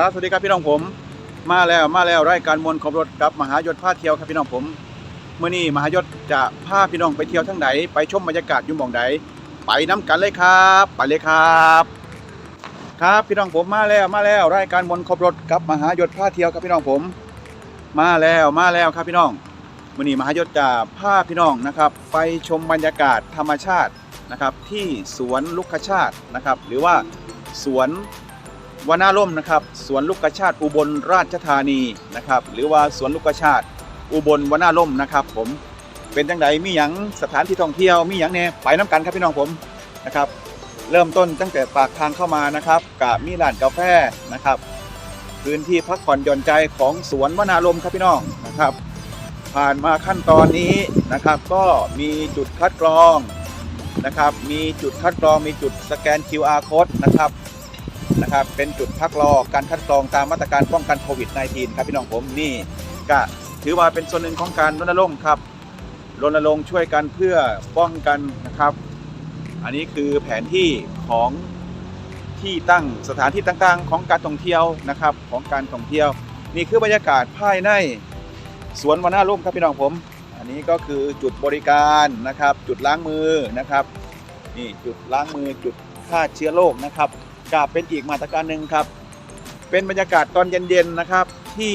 ครับสวัสดีครับพี่น้องผม มาแล้วมาแล้วรายการมวลขับรถกับมหายศพาเที่ยวครับพี่น้องผมเมื่อนี้มหายศจะพาพี่น้องไปเที่ยวทั้งไหนไปชมบรรยากาศอยู่หมองใดไปน้กันเลยครับ ไปเลยครับ ครับพี่น้องผมมาแล้วมาแล้วรายการมวลขับรถกับมหายศพาเที่ยวครับพี่น้องผม มาแล้วมาแล้วครับพี่น้องมื่อนี้มหายศจะพาพี่น้องนะครับ ไปชมบรรยากาศธรรมชาตินะครับ ที่สวนลุกชาตินะครับ หรือว่าสวน วนาร่มนะครับสวนลูกกระชาติอุบลราชธานีนะครับหรือว่าสวนลูกกระชาติอุบลวนาร่มนะครับ ผมเป็นจังไดมีหยังสถานที่ท่องเที่ยวมีหยังเนี่ยไปน้ำกันครับพี่น้องผมนะครับเริ่มต้นตั้งแต่ปากทางเข้ามานะครับกับมีร้านกาแฟนะครับพื้นที่พักผ่อนหย่อนใจของสวนวนาลมครับพี่น้องนะครับ ผ่านมาขั้นตอนนี้นะครับก็มีจุดคัดกรองนะครับ มีจุดคัดกรองมีจุดสแกน QR code นะครับ นะครับเป็นจุดพักรอการคัดกรองตามมาตรการป้องกันโควิด -19 ครับพี่น้องผมนี่ก็ถือว่าเป็นส่วนหนึ่งของการรณรงค์ครับรณรงค์ช่วยกันเพื่อป้องกันนะครับ อันนี้คือแผนที่ของที่ตั้งสถานที่ต่างๆ ของการท่องเที่ยวนะครับของการท่องเที่ยว นี่คือบรรยากาศภายในสวนวนาร่มครับพี่น้องผม อันนี้ก็คือจุดบริการนะครับ จุดล้างมือนะครับนี่จุดล้างมือจุดฆ่าเชื้อโรคนะครับ ก็เป็นอีกมาตรการหนึ่งครับ เป็นบรรยากาศตอนเย็นๆนะครับ ที่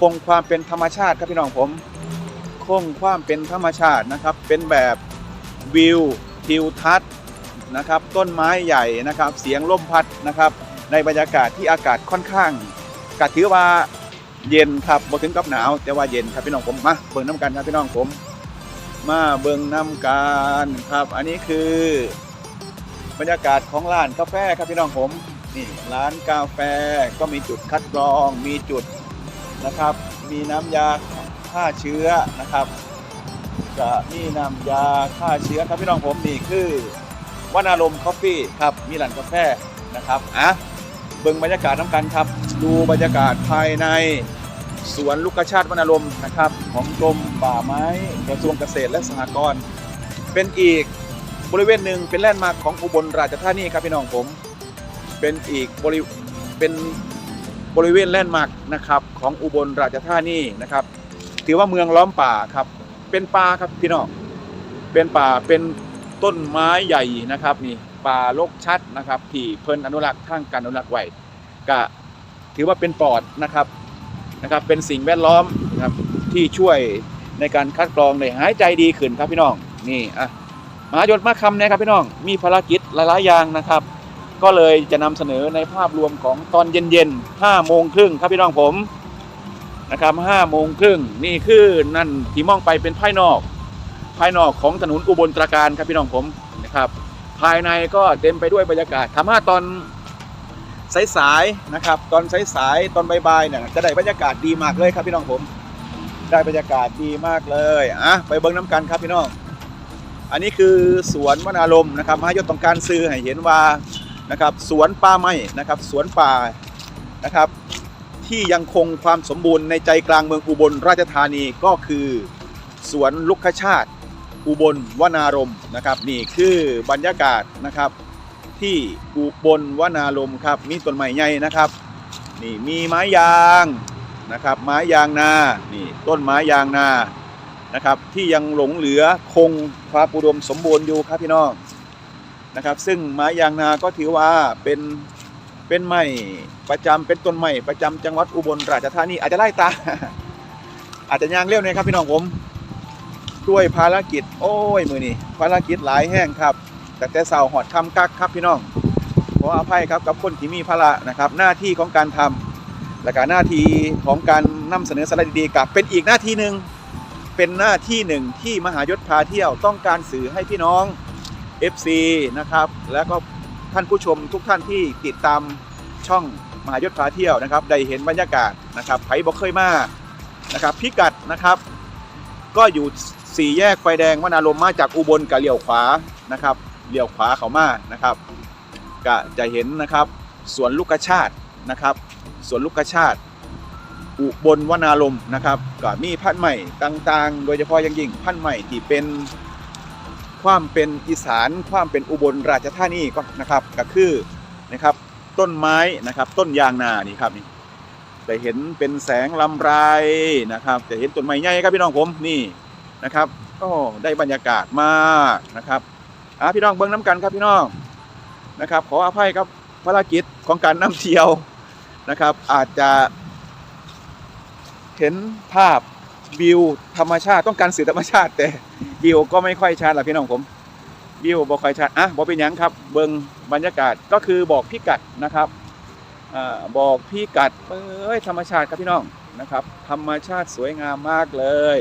คงความเป็นธรรมชาติครับพี่น้องผมคงความเป็นธรรมชาตินะครับ เป็นแบบวิวทิวทัศน์นะครับ ต้นไม้ใหญ่นะครับ เสียงลมพัดนะครับ ในบรรยากาศที่อากาศค่อนข้างก็ถือว่าเย็นครับบ่ถึงกับหนาวแต่ว่าเย็นครับพี่น้องผมมาเบิ่งน้ำกันครับพี่น้องผม มาเบิ่งน้ำกันครับ อันนี้คือ บรรยากาศของร้านกาแฟครับพี่น้องผมนี่ร้านกาแฟก็มีจุดคัดกรอง มีจุดนะครับ มีน้ำยาฆ่าเชื้อนะครับ จะมีน้ำยาฆ่าเชื้อครับพี่น้องผมนี่คือวานารมคอฟฟี่ครับมีร้านกาแฟนะครับอะเบิ่งบรรยากาศน้ำกันครับ ดูบรรยากาศภายในสวนลูกชาติวานารมนะครับ ของกรมป่าไม้กระทรวงเกษตรและสหกรณ์เป็นอีก บริเวณหนึ่งเป็นแลนด์มาร์คของอุบลราชธานีครับพี่น้องผม เป็นอีกบริเป็นบริเวณแลนด์มาร์คนะครับของอุบลราชธานีนะครับ ถือว่าเมืองล้อมป่าครับ เป็นป่าครับพี่น้อง เป็นป่าเป็นต้นไม้ใหญ่นะครับนี่ป่าลกชัดนะครับที่เพิ่นอนุรักษ์ทางการอนุรักษ์ไว้ก็ถือว่าเป็นปอดนะครับนะครับ เป็นสิ่งแวดล้อมนะครับที่ช่วยในการคัดกรองในหายใจดีขึ้นครับพี่น้องนี่อะ มหายศมาคำเนี่ยครับพี่น้องมีภารกิจหลายๆอย่างนะครับ ก็เลยจะนำเสนอในภาพรวมของตอนเย็นๆ5โมงครึ่งครับพี่น้องผมนะครับ5โมงครึ่งนี่คือนั่นที่มองไปเป็นภายนอก ภายนอกของถนนอุบลตราการครับพี่น้องผมนะครับภายในก็เต็มไปด้วยบรรยากาศถามว่าตอนสายๆนะครับ ตอนสายๆตอนบ่ายๆเนี่ยจะได้บรรยากาศดีมากเลยครับพี่น้องผม ได้บรรยากาศดีมากเลยอะไปเบิ้งน้ำกันครับพี่น้อง อันนี้คือสวนวนาลมนะครับมหายศต้องการซื้อให้เห็นว่านะครับสวนป่าไม้นะครับสวนป่านะครับที่ยังคงความสมบูรณ์ในใจกลางเมืองอุบลราชธานีก็คือ สวนลุกขชาติ อุบลวนารมนะครับนี่คือบรรยากาศนะครับที่อุบลวนารมครับมีต้นไม้ใหญ่นะครับนี่มีไม้ยางนะครับไม้ยางนานี่ต้นไม้ยางนา นะครับที่ยังหลงเหลือคงความอุดมสมบูรณ์อยู่ครับพี่น้องนะครับ ซึ่งไม้ยางนาก็ถือว่าเป็นเป็นไม้ประจำเป็นต้นไม้ประจำจังหวัดอุบลราชธานีอาจจะไล่ตา อาจจะยางเร็วเนี่ยครับพี่น้องผมด้วยภารกิจ โอ้ยมือนี่ภารกิจหลายแห้งครับแต่แต่เสาหอดคำกักครับพี่น้องขออภัยครับกับคนที่มีภาระนะครับ หน้าที่ของการทำและการหน้าที่ของการนำเสนอสาระดีๆกับเป็นอีกหน้าที่หนึ่ง เป็นหน้าที่หนึ่งที่มหายศพาเที่ยวต้องการสื่อให้พี่น้อง FC นะครับ แล้วก็ท่านผู้ชมทุกท่านที่ติดตามช่องมหายศพาเที่ยวนะครับ ได้เห็นบรรยากาศนะครับไผบอกเคยมานะครับพิกัดนะครับ ก็อยู่สี่แยกไฟแดงวนารมมาจากอุบลกับเลี้ยวขวานะครับเลี้ยวขวาเขามานะครับ ก็จะเห็นนะครับสวนลูกกระชาตินะครับสวนลูกกระชาติ อุบลวนารมนะครับก็มีพันธุ์ใหม่ต่างๆ โดยเฉพาะอย่างยิ่งพันธุ์ใหม่ที่เป็นความเป็นอีสานความเป็นอุบลราชธานีก็นะครับก็คือนะครับต้นไม้นะครับต้นยางนานี่ครับนี่จะเห็นเป็นแสงลำไรนะครับจะเห็นต้นไม้ใหญ่ครับพี่น้องผมนี่นะครับ ก็ได้บรรยากาศมากนะครับอะพี่น้องเบิ้งน้ำกันครับพี่น้องนะครับ ขออภัยครับภารกิจของการนำเที่ยวนะครับ อาจจะ เห็นภาพวิวธรรมชาติต้องการสื่อธรรมชาติ แต่วิวก็ไม่ค่อยชัดละพี่น้องผมวิวบอกใครชัดอะบอกเป็นยังครับ เบิงบรรยากาศก็คือบอกพี่กัดนะครับอ่าบอกพี่กัดเอ้ยธรรมชาติครับพี่น้องนะครับ ธรรมชาติสวยงามมากเลย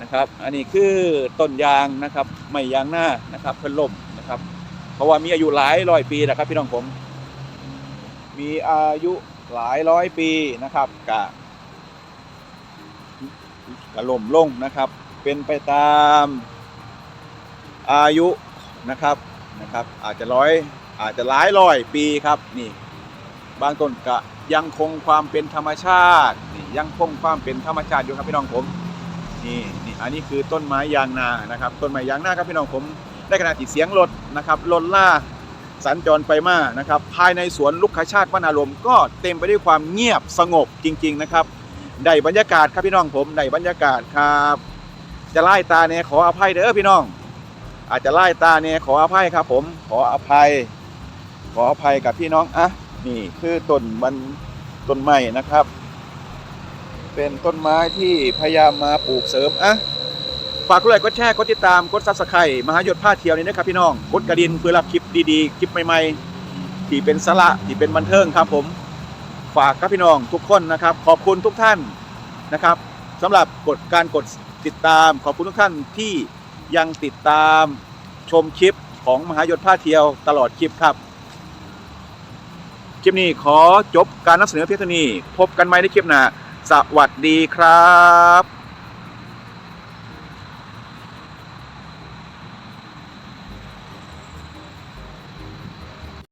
นะครับ อันนี้คือต้นยางนะครับไม่ยางหน้านะครับเพิ่นล่มนะครับ เพราะว่ามีอายุหลายร้อยปีนะครับพี่น้องผม มีอายุหลายร้อยปีนะครับกะ กระล่มลงนะครับ เป็นไปตามอายุนะครับนะครับ อาจจะร้อยอาจจะหลายร้อยปีครับนี่ บางต้นก็ยังคงความเป็นธรรมชาตินี่ยังคงความเป็นธรรมชาติอยู่ครับพี่น้องผมนี่นี่อันนี้คือต้นไม้ยางนานะครับ ต้นไม้ยางนาครับพี่น้องผมได้ขณะที่เสียงรถนะครับรถล่าสัญจรไปมานะครับ ภายในสวนลูกคชาติวนารมณ์ก็เต็มไปด้วยความเงียบสงบจริง ๆ นะครับ ได้บรรยากาศครับพี่น้องผมได้บรรยากาศครับ จะไล่ตาเนี่ยขออภัยเด้อพี่น้อง อาจจะไล่ตาเนี่ยขออภัยครับ ผมขออภัย ขออภัยกับพี่น้องอะนี่คือต้นมันต้นไม้นะครับ เป็นต้นไม้ที่พยายามมาปลูกเสริมอะฝากกดไลค์กดแชร์กดติดตามกดซับสไครต์มหายศผ้าเที่ยวนี้นะครับพี่น้องกดกระดิ่งเพื่อรับคลิปดีๆคลิปใหม่ๆที่เป็นสาระที่เป็นบันเทิงครับผม ฝากครับพี่น้องทุกคนนะครับ ขอบคุณทุกท่านนะครับสำหรับกดการกดติดตาม ขอบคุณทุกท่านที่ยังติดตามชมคลิปของมหายศผ้าเที่ยวตลอดคลิปครับ คลิปนี้ขอจบการนำเสนอเพียงเท่านี้ พบกันใหม่ในคลิปหน้าสวัสดีครับ